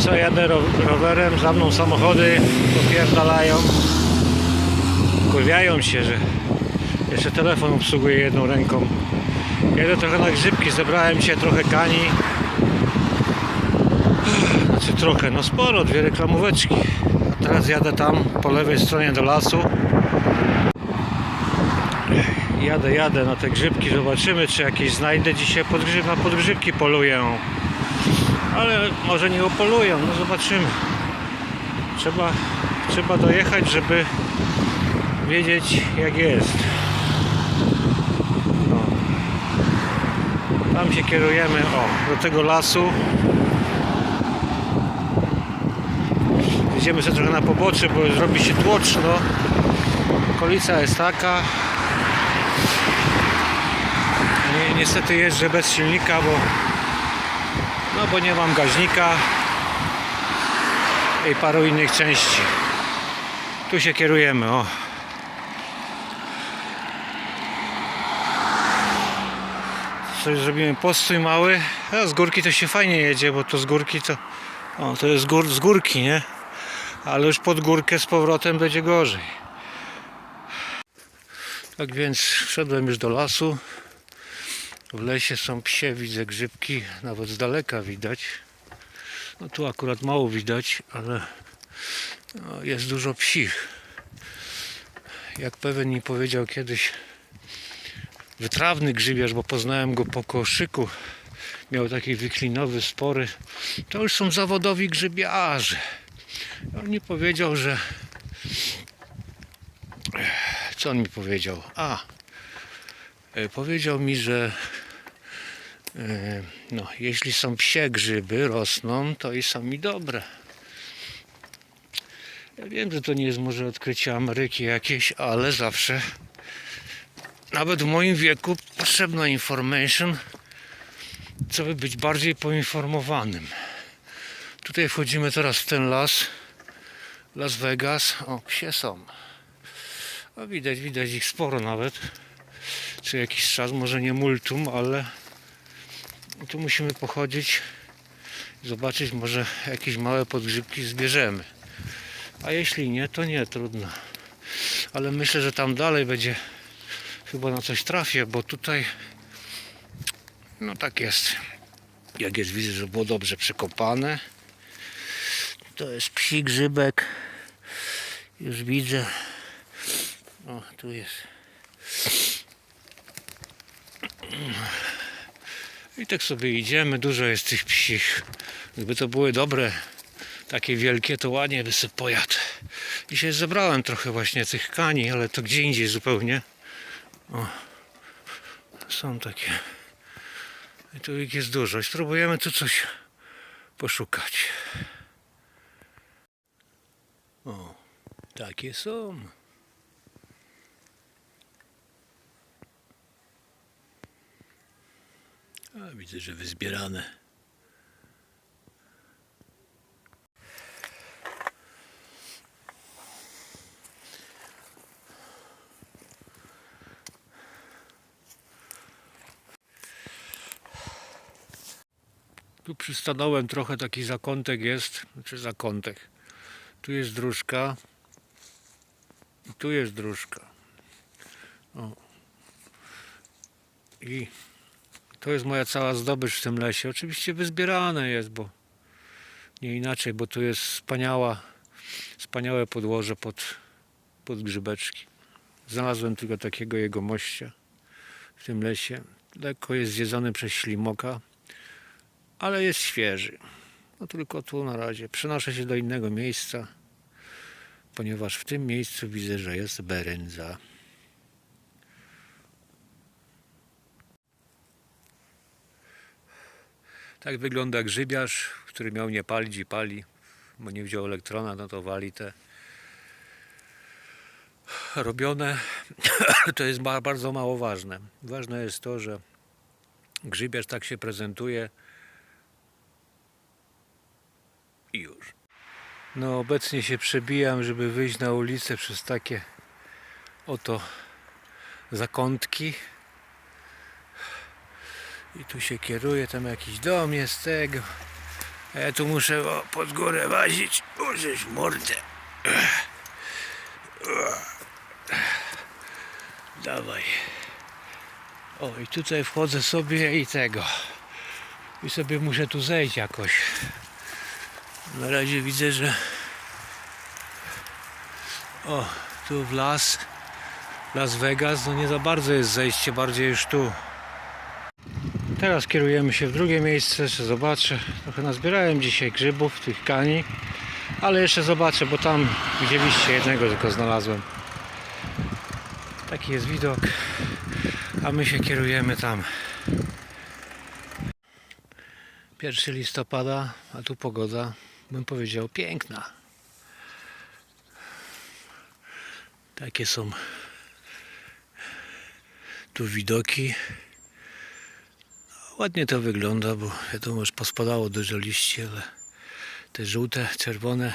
co, jadę ro rowerem, za mną samochody popierdalają. Kurwiają się, że jeszcze telefon obsługuję jedną ręką. Jedę trochę na grzybki, zebrałem się trochę kani. Znaczy trochę, no sporo, dwie reklamóweczki. A teraz jadę tam po lewej stronie do lasu. Jadę, jadę na te grzybki, zobaczymy czy jakieś znajdę dzisiaj podgrzyb, na podgrzybki poluję. Ale może nie opolują, no zobaczymy. Trzeba, trzeba dojechać, żeby wiedzieć jak jest. No. Tam się kierujemy, o, do tego lasu. Idziemy sobie trochę na pobocze, bo zrobi się tłoczno. Okolica jest taka. Nie, niestety jeżdżę bez silnika, bo no bo nie mam gaźnika i paru innych części. Tu się kierujemy, o. Coś zrobimy postój mały. A z górki to się fajnie jedzie, bo to z górki to. O, to jest gór, z górki, nie? Ale już pod górkę z powrotem będzie gorzej. Tak więc wszedłem już do lasu. W lesie są psie, widzę grzybki, nawet z daleka widać. No tu akurat mało widać, ale no, jest dużo psich. Jak pewien mi powiedział kiedyś wytrawny grzybiarz, bo poznałem go po koszyku, miał taki wyklinowy, spory, to już są zawodowi grzybiarze. On mi powiedział, że co on mi powiedział? A, e, powiedział mi, że no, jeśli są psie grzyby, rosną, to i są mi dobre. Ja wiem, że to nie jest może odkrycie Ameryki jakieś, ale zawsze, nawet w moim wieku, potrzebna information, co by być bardziej poinformowanym. Tutaj wchodzimy teraz w ten las, Las Vegas. O, psie są. O, widać, widać ich sporo nawet. Co jakiś czas, może nie multum, ale tu musimy pochodzić i zobaczyć, może jakieś małe podgrzybki zbierzemy. A jeśli nie, to nie, trudno. Ale myślę, że tam dalej będzie chyba na coś trafię, bo tutaj no tak jest. Jak jest, widzę, że było dobrze przekopane. To jest psi grzybek. Już widzę. O, tu jest. I tak sobie idziemy. Dużo jest tych psich. Gdyby to były dobre, takie wielkie, to ładnie by sobie pojadł. Dzisiaj zebrałem trochę właśnie tych kani, ale to gdzie indziej zupełnie. O, są takie. I tu ich jest dużo. Spróbujemy tu coś poszukać. O, takie są. A widzę, że wyzbierane. Tu przystanąłem trochę, taki zakątek jest, czy zakątek. Tu jest dróżka. I tu jest dróżka. O. I to jest moja cała zdobycz w tym lesie. Oczywiście wyzbierane jest, bo nie inaczej, bo tu jest wspaniała, wspaniałe podłoże pod, pod grzybeczki. Znalazłem tylko takiego jego mościa w tym lesie. Lekko jest zjedzony przez ślimoka, ale jest świeży. No tylko tu na razie. Przenoszę się do innego miejsca, ponieważ w tym miejscu widzę, że jest berędza. Tak wygląda grzybiarz, który miał nie palić i pali, bo nie wziął elektrona, no to wali te robione. To jest ba- bardzo mało ważne. Ważne jest to, że grzybiarz tak się prezentuje, i już. No obecnie się przebijam, żeby wyjść na ulicę przez takie oto zakątki. I tu się kieruję, tam jakiś dom jest tego. A ja tu muszę o, pod górę łazić, użyć mordę. Dawaj. O, i tutaj wchodzę sobie i tego. I sobie muszę tu zejść jakoś. Na razie widzę, że... O, tu w las. Las Vegas, no nie za bardzo jest zejście, bardziej już tu. Teraz kierujemy się w drugie miejsce, jeszcze zobaczę. Trochę nazbierałem dzisiaj grzybów, tych kani. Ale jeszcze zobaczę, bo tam widzieliście jednego tylko znalazłem. Taki jest widok. A my się kierujemy tam. 1 listopada, a tu pogoda, bym powiedział, piękna. Takie są tu widoki. Ładnie to wygląda, bo wiadomo, że pospadało dużo liści, ale te żółte, czerwone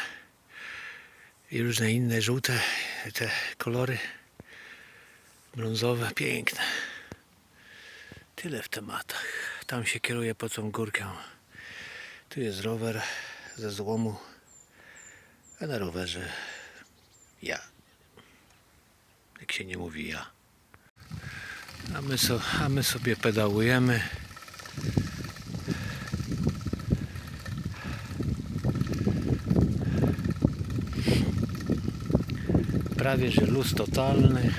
i różne inne żółte, te kolory brązowe, piękne. Tyle w tematach. Tam się kieruje po tą górkę. Tu jest rower ze złomu, a na rowerze ja. Jak się nie mówi ja. A my, so, a my sobie pedałujemy. Prawie że luz totalny.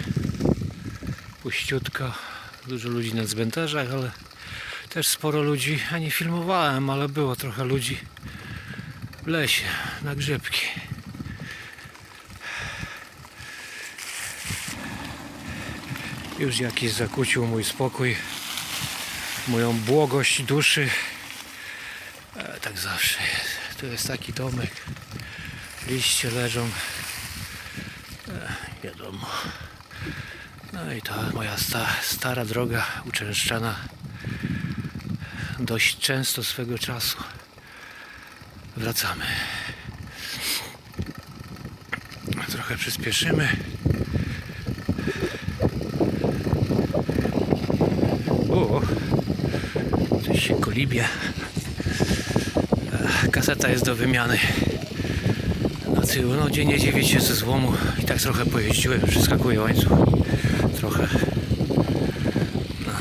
Puściutko. Dużo ludzi na cmentarzach, ale też sporo ludzi, a nie filmowałem, ale było trochę ludzi w lesie na grzybki. Już jakiś zakłócił mój spokój, moją błogość duszy. E, tak zawsze jest. Tu jest taki domek. Liście leżą. E, wiadomo. No i ta moja sta, stara droga uczęszczana dość często swego czasu. Wracamy. Trochę przyspieszymy. O, Ech, Kaseta jest do wymiany. Na tył, no dzień nie dziwię się ze złomu. I tak trochę pojeździłem, przeskakuje łańcuch. Trochę. No.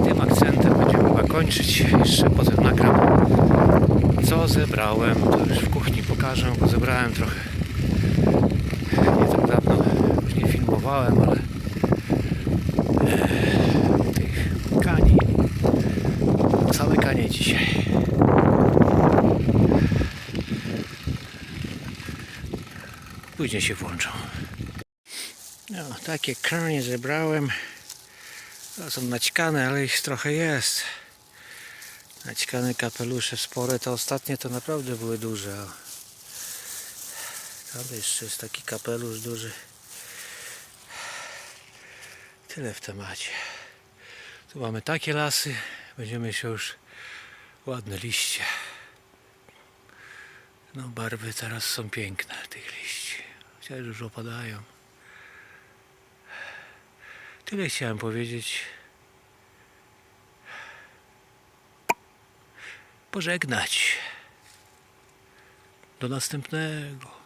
I tym akcentem będziemy chyba kończyć. Jeszcze potem nagram co zebrałem. To już w kuchni pokażę, bo zebrałem trochę. Nie tak dawno już nie filmowałem, ale e, tych kani. Całe kanie dzisiaj. Później się włączą. No, takie kranie zebrałem. Są naćkane, ale ich trochę jest. Naćkane kapelusze spore, to ostatnie to naprawdę były duże. Tam jeszcze jest taki kapelusz duży. Tyle w temacie. Tu mamy takie lasy. Będziemy się już ładne liście. No barwy teraz są piękne tych liści. Chociaż już opadają. Tyle chciałem powiedzieć. Pożegnać. Do następnego.